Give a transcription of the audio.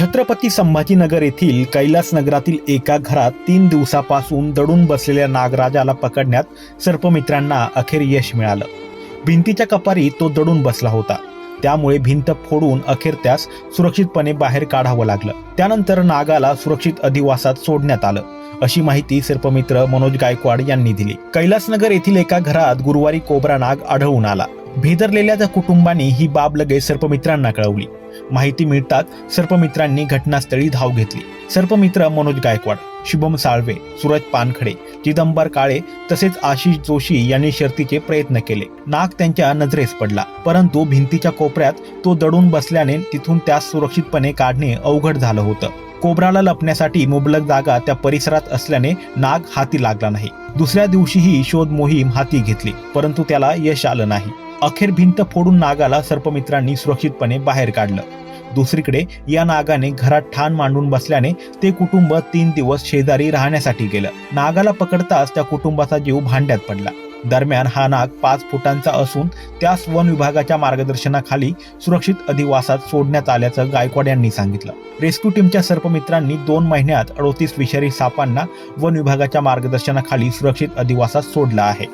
छत्रपती संभाजीनगर येथील कैलास नगरातील एका घरात तीन दिवसापासून दडून बसलेल्या नागराजाला पकडण्यात सर्पमित्रांना अखेर यश मिळालं. भिंतीच्या कपारी तो दडून बसला होता. त्यामुळे भिंत फोडून अखेर त्यास सुरक्षितपणे बाहेर काढावं लागलं. त्यानंतर नागाला सुरक्षित अधिवासात सोडण्यात आलं. अशी माहिती सर्पमित्र मनोज गायकवाड यांनी दिली. कैलासनगर येथील एका घरात गुरुवारी कोबरा नाग आढळून आला. भेदरलेल्या त्या कुटुंबाने ही बाब लगेच सर्पमित्रांना कळवली. माहिती मिळताच सर्पमित्रांनी घटनास्थळी धाव घेतली. सर्पमित्र मनोज गायकवाड शुभम साळवे सूरज पानखडे चिदंबर काळे तसेच आशिष जोशी यांनी शर्तीचे प्रयत्न केले. नाग त्यांच्या नजरेस पडला परंतु भिंतीच्या कोपऱ्यात तो दडून बसल्याने तिथून त्यास सुरक्षितपणे काढणे अवघड झालं होतं. कोबराला लपण्यासाठी मुबलक जागा त्या परिसरात असल्याने नाग हाती लागला नाही. दुसऱ्या दिवशीही शोध मोहीम हाती घेतली परंतु त्याला यश आलं नाही. अखेर भिंत फोडून नागाला सर्पमित्रांनी सुरक्षितपणे बाहेर काढलं. दुसरीकडे या नागाने घरात ठाण मांडून बसल्याने ते कुटुंब तीन दिवस शेजारी राहण्यासाठी गेलं. नागाला पकडताच त्या कुटुंबाचा जीव भांड्यात पडला. दरम्यान हा नाग पाच फुटांचा असून त्यास वन विभागाच्या मार्गदर्शनाखाली सुरक्षित अधिवासात सोडण्यात आल्याचं गायकवाड यांनी सांगितलं. रेस्क्यू टीमच्या सर्पमित्रांनी दोन महिन्यात अडोतीस विषारी सापांना वन विभागाच्या मार्गदर्शनाखाली सुरक्षित अधिवासात सोडलं आहे.